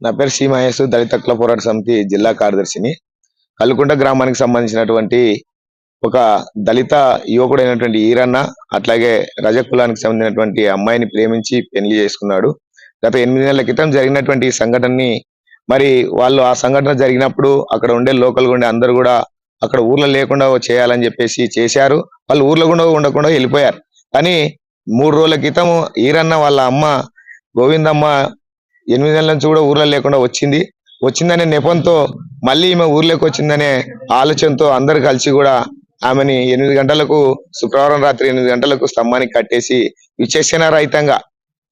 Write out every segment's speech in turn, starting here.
నా పేరు శ్రీ మహేష్ దళిత హక్కుల పోరాట సమితి జిల్లా కార్యదర్శిని. కల్లుకుంట గ్రామానికి సంబంధించినటువంటి ఒక దళిత యువకుడైనటువంటి ఈరన్న అట్లాగే రజ కులానికి సంబంధించినటువంటి అమ్మాయిని ప్రేమించి పెళ్ళి చేసుకున్నాడు. గత ఎనిమిది నెలల క్రితం జరిగినటువంటి సంఘటనని మరి వాళ్ళు ఆ సంఘటన జరిగినప్పుడు అక్కడ ఉండే లోకల్ ఉండే అందరూ కూడా అక్కడ ఊర్లో లేకుండా చేయాలని చెప్పేసి చేశారు. వాళ్ళు ఊర్లో కూడా ఉండకుండా వెళ్ళిపోయారు. కానీ మూడు రోజుల క్రితం ఈరన్న వాళ్ళ అమ్మ గోవిందమ్మ ఎనిమిది నెలల నుంచి కూడా ఊర్లో లేకుండా వచ్చింది. వచ్చిందనే నెపంతో మళ్ళీ ఈమె ఊర్లోకి వచ్చిందనే ఆలోచనతో అందరు కలిసి కూడా ఆమెని ఎనిమిది గంటలకు శుక్రవారం రాత్రి ఎనిమిది గంటలకు స్తంభానికి కట్టేసి విచక్షణ రహితంగా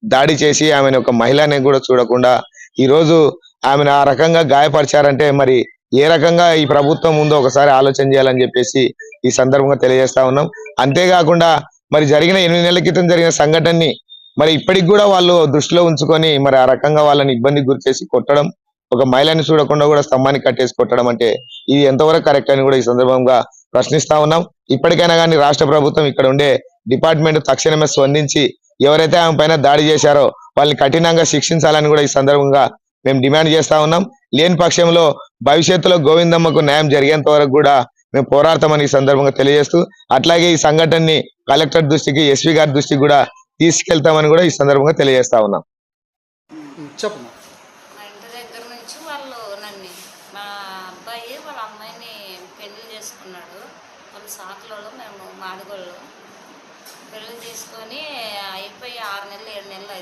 దాడి చేసి ఆమెను ఒక మహిళని కూడా చూడకుండా ఈ రోజు ఆమెను ఆ రకంగా గాయపరిచారంటే మరి ఏ రకంగా ఈ ప్రభుత్వం ఉందో ఒకసారి ఆలోచన చేయాలని చెప్పేసి ఈ సందర్భంగా తెలియజేస్తా ఉన్నాం. అంతేకాకుండా మరి జరిగిన ఎనిమిది నెలల క్రితం జరిగిన సంఘటనని మరి ఇప్పటికి కూడా వాళ్ళు దృష్టిలో ఉంచుకొని మరి ఆ రకంగా వాళ్ళని ఇబ్బందికి గురిచేసి కొట్టడం ఒక మహిళని చూడకుండా కూడా స్తంభాన్ని కట్టేసి కొట్టడం అంటే ఇది ఎంతవరకు కరెక్ట్ అని కూడా ఈ సందర్భంగా ప్రశ్నిస్తా ఉన్నాం. ఇప్పటికైనా కానీ రాష్ట్ర ప్రభుత్వం ఇక్కడ ఉండే డిపార్ట్మెంట్ తక్షణమే స్పందించి ఎవరైతే ఆమె పైన దాడి చేశారో వాళ్ళని కఠినంగా శిక్షించాలని కూడా ఈ సందర్భంగా మేము డిమాండ్ చేస్తా ఉన్నాం. లేని పక్షంలో భవిష్యత్తులో గోవిందమ్మకు న్యాయం జరిగేంత వరకు కూడా మేము పోరాడతామని ఈ సందర్భంగా తెలియజేస్తూ అట్లాగే ఈ సంఘటనని కలెక్టర్ దృష్టికి ఎస్వి గారి దృష్టికి కూడా తీసుకెళ్తామని కూడా ఈ సందర్భంగా తెలియజేస్తా ఉన్నాం. చెప్పమ్మా మా ఇంటి దగ్గర నుంచి వాళ్ళు నన్ను మా అబ్బాయి వాళ్ళ అమ్మాయిని పెళ్ళి చేసుకున్నాడు. వాళ్ళు సాకులలో మేము మాదిగోళ్ళు. పెళ్ళి చేసుకొని అయిపోయి ఆరు నెలలు ఏడు నెలలు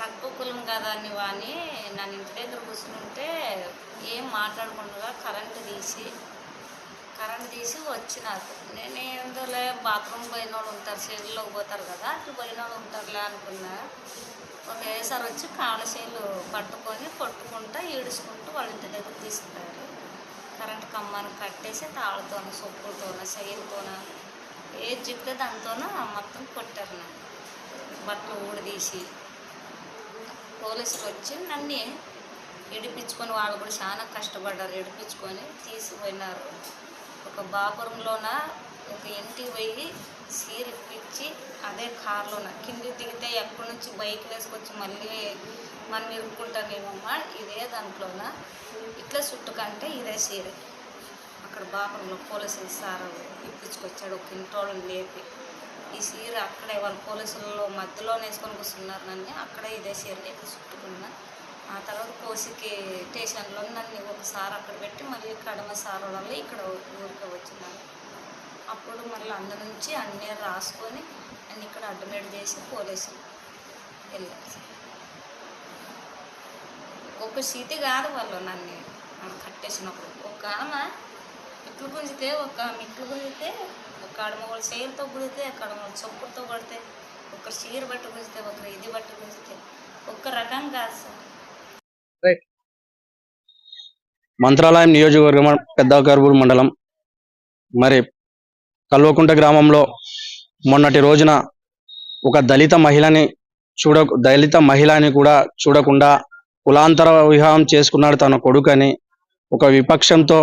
తక్కువ కులం కదా అని వాని నన్ను ఇంటి దగ్గర కూర్చుంటే ఏం మాట్లాడకుండా కరెంటు తీసి కరెంట్ తీసి వచ్చినారు. నేను ఏందోలే బాత్రూమ్ పోయిన వాళ్ళు ఉంటారు చేతుల్లోకి పోతారు కదా అటు పోయిన వాళ్ళు ఉంటారులే అనుకున్నా. ఒకేసారి వచ్చి కాళ్ళ పట్టుకొని కొట్టుకుంటా ఈడుచుకుంటూ వాళ్ళ ఇంటి దగ్గర తీసుకున్నారు కరెంట్ కమ్మను కట్టేసి తాళ్ళతోన సొప్పులతోన శైలితోన ఏ జిప్తే దాంతోన మొత్తం కొట్టారు నన్ను. బట్టలు ఊడదీసి పోలీసులు వచ్చి నన్ను ఇడిపించుకొని వాళ్ళు కూడా చాలా కష్టపడ్డారు. ఇడిపించుకొని తీసిపోయినారు ఒక బాపురంలోన ఒక ఇంటికి పోయి సీర ఇప్పించి అదే కార్లోన. కింది దిగితే ఎక్కడి నుంచి బైక్ వేసుకొచ్చి మళ్ళీ మనం ఇరుక్కుంటామేమమ్మా? ఇదే దాంట్లోన. ఇట్లా చుట్టుకంటే ఇదే సీర అక్కడ బాపురంలో పోలీసులు సార్ ఇప్పించుకొచ్చాడు. ఒక ఇంటోళ్ళని లేపి. ఈ సీర అక్కడే వాళ్ళ పోలీసుల్లో మధ్యలో వేసుకొని కూర్చున్నారు నన్ను. అక్కడే ఇదే సీర లేక చుట్టుకున్నా. ఆ తర్వాత కోసికి స్టేషన్లో నన్ను ఒకసారి అక్కడ పెట్టి మళ్ళీ కడమ సార్ వాళ్ళు ఇక్కడ ఊరికి వచ్చినారు. అప్పుడు మళ్ళీ అందరి నుంచి అన్నీ రాసుకొని అన్ని ఇక్కడ అడ్మిట్ చేసి పోలీసులు వెళ్ళారు. సార్. ఒక సీతి కాదు వాళ్ళు నన్ను కట్టేసినప్పుడు. ఒక ఆమె ఇట్లు గుంజితే ఒక మిట్లు గుంజితే ఒక ఆడమో వాళ్ళ చీరతో గుడితే ఒక అడమగోళ్ళు చొప్పులతో కొడితే ఒక చీర బట్టు గుంజితే ఒకరు ఇది బట్టు గుంజితే ఒక్క రకం కాదు సార్. మంత్రాలయం నియోజకవర్గం పెద్దకర్బూరు మండలం. మరి కల్వకుంట గ్రామంలో మొన్నటి రోజున ఒక దళిత మహిళని చూడ దళిత మహిళని కూడా చూడకుండా కులాంతర వివాహం చేసుకున్నాడు తన కొడుకని. ఒక విపక్షంతో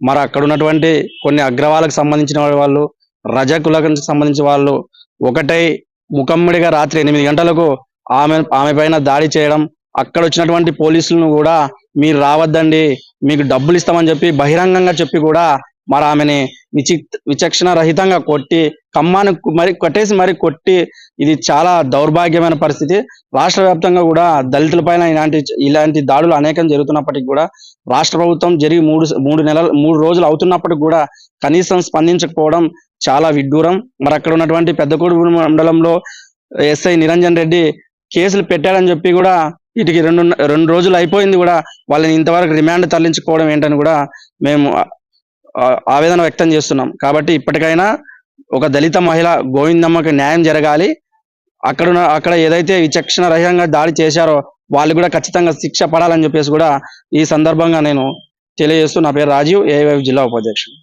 మరి అక్కడ ఉన్నటువంటి కొన్ని అగ్రవాలకు సంబంధించిన వాళ్ళు రజకులకు సంబంధించిన వాళ్ళు ఒకటై ముఖమ్ముడిగా రాత్రి ఎనిమిది గంటలకు ఆమె ఆమె పైన దాడి చేయడం అక్కడ వచ్చినటువంటి పోలీసులను కూడా మీరు రావద్దండి మీకు డబ్బులు ఇస్తామని చెప్పి బహిరంగంగా చెప్పి కూడా మరి ఆమెని విచి విచక్షణ రహితంగా కొట్టి కమ్మాను మరి కొట్టేసి మరి కొట్టి ఇది చాలా దౌర్భాగ్యమైన పరిస్థితి. రాష్ట్ర వ్యాప్తంగా కూడా దళితులపైన ఇలాంటి ఇలాంటి దాడులు అనేకం జరుగుతున్నప్పటికీ కూడా రాష్ట్ర ప్రభుత్వం జరిగి మూడు మూడు నెలలు మూడు రోజులు అవుతున్నప్పటికి కూడా కనీసం స్పందించకపోవడం చాలా విడ్డూరం. మరి అక్కడ ఉన్నటువంటి పెద్దకూడు మండలంలో ఎస్ఐ నిరంజన్ రెడ్డి కేసులు పెట్టాడని చెప్పి కూడా వీటికి రెండు రెండు రోజులు అయిపోయింది కూడా వాళ్ళని ఇంతవరకు రిమాండ్ తరలించుకోవడం ఏంటని కూడా మేము ఆ, ఆవేదన వ్యక్తం చేస్తున్నాం. కాబట్టి ఇప్పటికైనా ఒక దళిత మహిళ గోవిందమ్మకి న్యాయం జరగాలి. అక్కడ అక్కడ ఏదైతే విచక్షణ రహితంగా దాడి చేశారో వాళ్ళు కూడా ఖచ్చితంగా శిక్ష పడాలని చెప్పేసి కూడా ఈ సందర్భంగా నేను తెలియజేస్తూ నా పేరు రాజీవ్ ఏవైఎఫ్ జిల్లా ఉపాధ్యక్షుడు.